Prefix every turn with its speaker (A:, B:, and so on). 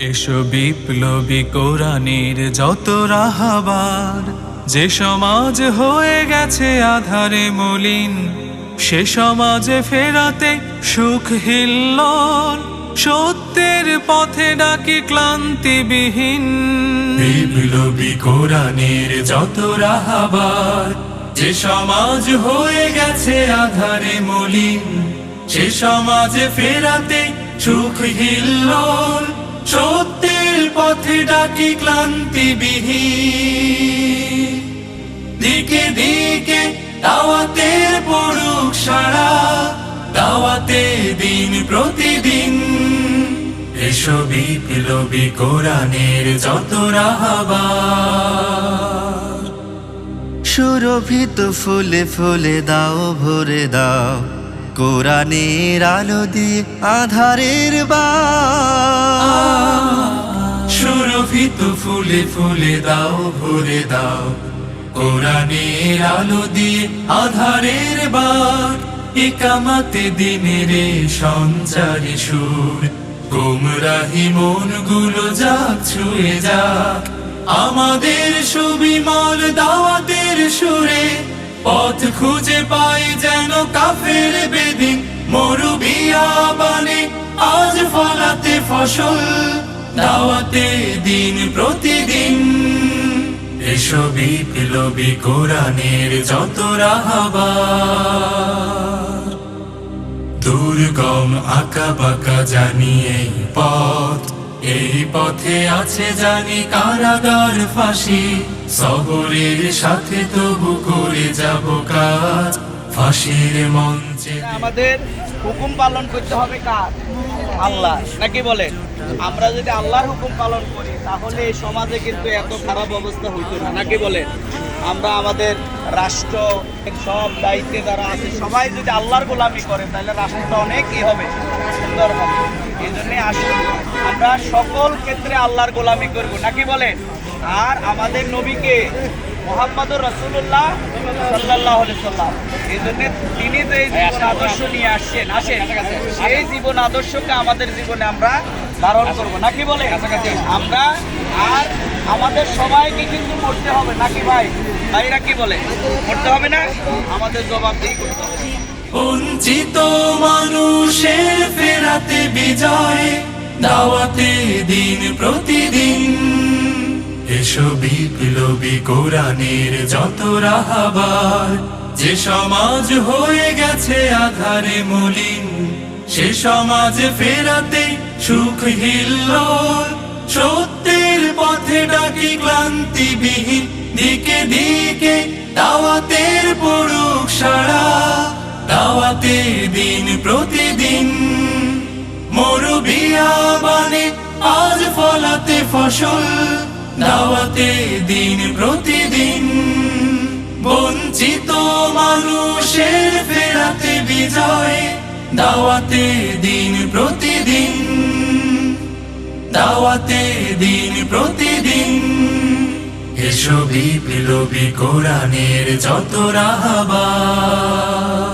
A: এসো বিপ্লবী কোরআনের যত রাহাবার, যে সমাজ হয়ে গেছে আধারে মলিন, সে সমাজে ফেরাতে সুখ হিল্লন সত্যের পথে ডাকি ক্লান্তিবিহীন। বিপ্লবী কোরআনের যত রাহাবার, যে সমাজ হয়ে গেছে আধারে মলিন, সে সমাজে ফেরাতে সুখ হিল্লন সত্যের পথে ডাকি ক্লান্তি ক্লান্তিবিহীন। দিকে দিকে দাওয়াতের পড়ুক সারা দাওয়াতে দিন প্রতিদিন। এসো বিপ্লবী কোরআনের যত রাহাবার।
B: সুরভিত ফুলে ফুলে দাও, ভরে দাও। কোরআনের আলো দিয়ে আধারের বা
A: সুরভিত ফুলে ফুলে দাও, ভরে দাও। কোরআনের আলো দিয়ে আধারের বার একামাতে দিনের সঞ্চারী সুর। গুমরাহি মনগুলো যাক, ছুঁয়ে যাক। আমাদের সুবিমল দাওয়াতের সুরে পথ খুঁজে পাই যেন কাফের বেদিন মরুবিয়া বানে আজ ফলাতে ফসল, দাওয়াতে দিন প্রতিদিন। এসো বিপ্লবী কোরআনের যত রাহাবার। দুর্গম আঁকা বাঁকা জানি এই পথ এই পথে আছে জানি কারাগার ফাঁসি। সবরের সাথে তবু করে যাব কাজ। ফাঁসির মঞ্চে
C: আমাদের হুকুম পালন করতে হবে কার? আল্লাহ নাকি বলেন? আমরা যদি আল্লাহর হুকুম পালন করি, তাহলে সমাজে কিন্তু এত খারাপ অবস্থা হইতো না। নাকি বলেন? আমরা আমাদের রাষ্ট্র, সব দায়িত্বে যারা আছে, সবাই যদি আল্লাহর গোলামি করে, তাহলে রাষ্ট্রটা অনেক হবে? সুন্দর হবে। আসুন আমরা সকল ক্ষেত্রে আল্লাহর গোলামি করব। নাকি বলেন? আর আমাদের নবীকে মোহাম্মদুর রসুল্লাহ সাল্লাহ সাল্লাম। এই জন্য তিনি যে জীবন আদর্শ নিয়ে আসছেন। আসেন। সেই জীবন আদর্শকে আমাদের জীবনে আমরা ধারণ করব। নাকি বলে আমরা আর আমাদের সবাইকে কিন্তু করতে হবে। নাকি ভাই? ভাইরা কি বলে? করতে হবে না? আমাদের জবাব দিয়ে করতে হবে।
A: বঞ্চিত মানুষের ফেরাতে বিজয়, দাওয়াতে দিন প্রতিদিন। এসো বিপ্লবী কোরআনের যত রাহাবার, যে সমাজ হয়ে গেছে আধারে মলিন, সে সমাজ ফেরাতে সুখ হিল্লোল। সত্যের পথে ডাকি ক্লান্তিবিহীন, দিকে দিকে দাওয়াতের পড়ুক সারা দাওয়াতে দিন প্রতিদিন আজ ফলাতে ফসল, দাওয়াতে দিন প্রতিদিন। বঞ্চিত মানুষের ফেরাতে বিজয়, দাওয়াতে দিন প্রতিদিন। দাওয়াতে দিন প্রতিদিন। এসো বিপ্লবী কোরআনের যত রাহাবার